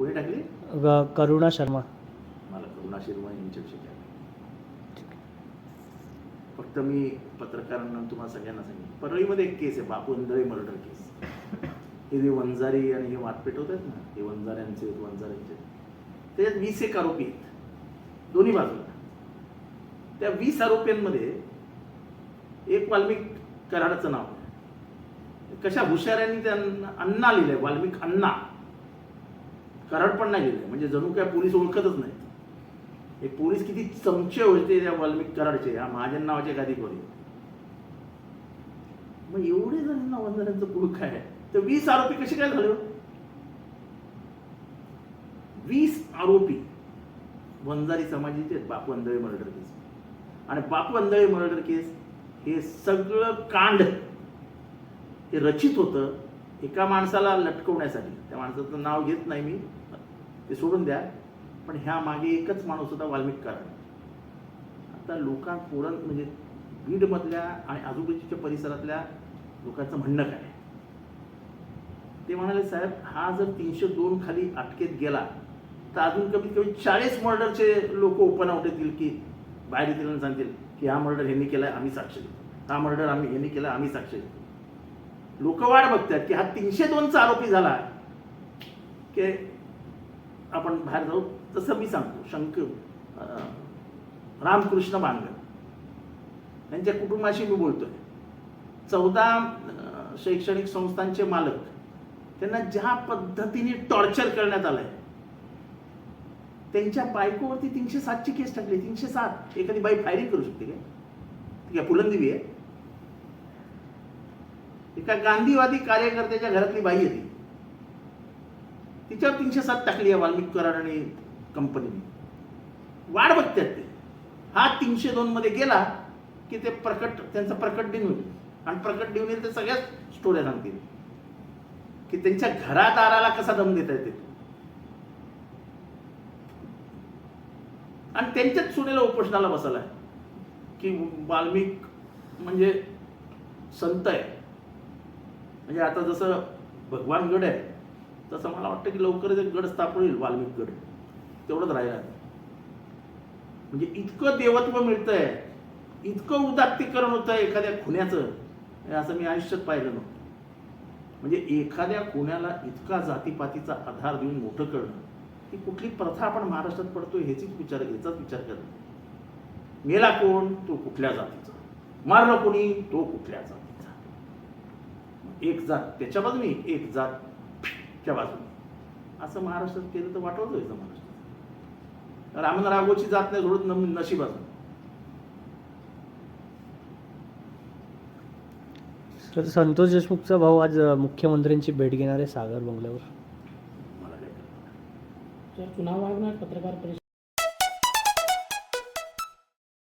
कोणी टाकली? ग- करुणा शर्मा. मला करुणा शिरवा यांच्याविषयी काय माहिती. फक्त मी पत्रकारांना तुम्हाला सगळ्यांना सांगितलं परळीमध्ये एक केस आहे बापू अंधळे मर्डर केस. हे जे वंजारी आणि हे वाद पेटवत आहेत ना हे वंजाऱ्यांचे आहेत, वंजाऱ्यांचे त्याच्यात वीस एक आरोपी आहेत. दोन्ही बाजूला. त्या वीस आरोपींमध्ये एक वाल्मिक कराडाचं नाव आहे. कशा हुशाऱ्यांनी त्यांना अण्णा लिहिलंय? वाल्मिक अण्णा. कराड पण नाही गेले. म्हणजे जणू काय पोलीस ओळखतच नाही. हे पोलीस किती चमचे होते त्या वाल्मिक कराडचे हा महाजन नावाचे गादीकोरी मग एवढे जणांना वंजाऱ्यांचं कुळ काय? आहे? तर वीस आरोपी कसे काय झाले? वीस आरोपी. वंजारी समाजाचे आहेत. Bapu Andhale murder case. आणि बापू अंधळे मर्डर केस हे सगळं कांड हे रचित होतं. एका माणसाला लटकवण्यासाठी. त्या माणसाचं नाव घेत नाही मी. ते सोडून द्या. पण ह्या मागे एकच माणूस होता वाल्मिक आता लोकां पुरण म्हणजे बीडमधल्या आणि आजूबाजूच्या परिसरातल्या लोकांचं म्हणणं काय? ते म्हणाले साहेब हा जर तीनशे दोन खाली अटकेत गेला तर अजून कमीत कमी चाळीस मर्डरचे लोक ओपन आउट येतील की बाहेर येतील आणि सांगतील की हा मर्डर ह्यांनी केला आम्ही साक्ष देतो. हा मर्डर आम्ही यांनी केला आम्ही साक्ष देतो. लोक वाट बघतात की हा तीनशे दोनचा आरोपी झाला की आपण बाहेर जाऊ. तसं मी सांगतो शंकर रामकृष्ण बांगर. यांच्या कुटुंबाशी मी बोलतोय. चौदा शैक्षणिक संस्थांचे मालक. त्यांना ज्या पद्धतीने टॉर्चर करण्यात आलंय त्यांच्या बायकोवरती तीनशे सातची केस टाकली. तीनशे सात. एखादी बाई फायरिंग करू शकते काय ती काय आहे. एका गांधीवादी कार्यकर्त्याच्या घरातली बाई आहे तिच्यावर तीनशे सात टाकली आहे वाल्मिक कराड आणि कंपनीने वाढ बघतात ते. हा तीनशे दोन मध्ये गेला की ते प्रकट त्यांचं प्रकट दिन होईल आणि प्रकट देऊन येईल ते सगळ्याच स्टोऱ्या सांगतील. की त्यांच्या घरात आराला कसा दम देता येते. आणि त्यांच्याच सुनेला उपोषणाला आहे की वाल्मिक म्हणजे संत आहे. म्हणजे आता जसं भगवान गड आहे तसं मला वाटतं की लवकरच एक गड स्थापन होईल वाल्मिक गड. तेवढंच राहिलं. म्हणजे इतकं देवत्व मिळतंय इतकं उदात्तीकरण होतं एखाद्या खुन्याचं असं मी आयुष्यात पाहिलं नव्हतं. म्हणजे एखाद्या खुन्याला इतका जातीपातीचा आधार देऊन मोठं करणं ही कुठली प्रथा आपण महाराष्ट्रात पडतो ह्याचीच विचार याचाच विचार करणं. मेला कोण तो कुठल्या जातीचा. मारलं कोणी तो कुठल्या जातीचा. एक जात त्याच्या बाजूनी एक जात च्या बाजूने. असं महाराष्ट्रात केलं तर वाटवत व्हायचं महाराष्ट्रात. रामन राघोची जात नाही सोडत न- नशीब अजून तर संतोष देशमुखचा भाऊ आज मुख्यमंत्र्यांची भेट घेणार आहे सागर बंगल्यावर. चुनाव आयोग ने पत्रकार परिषद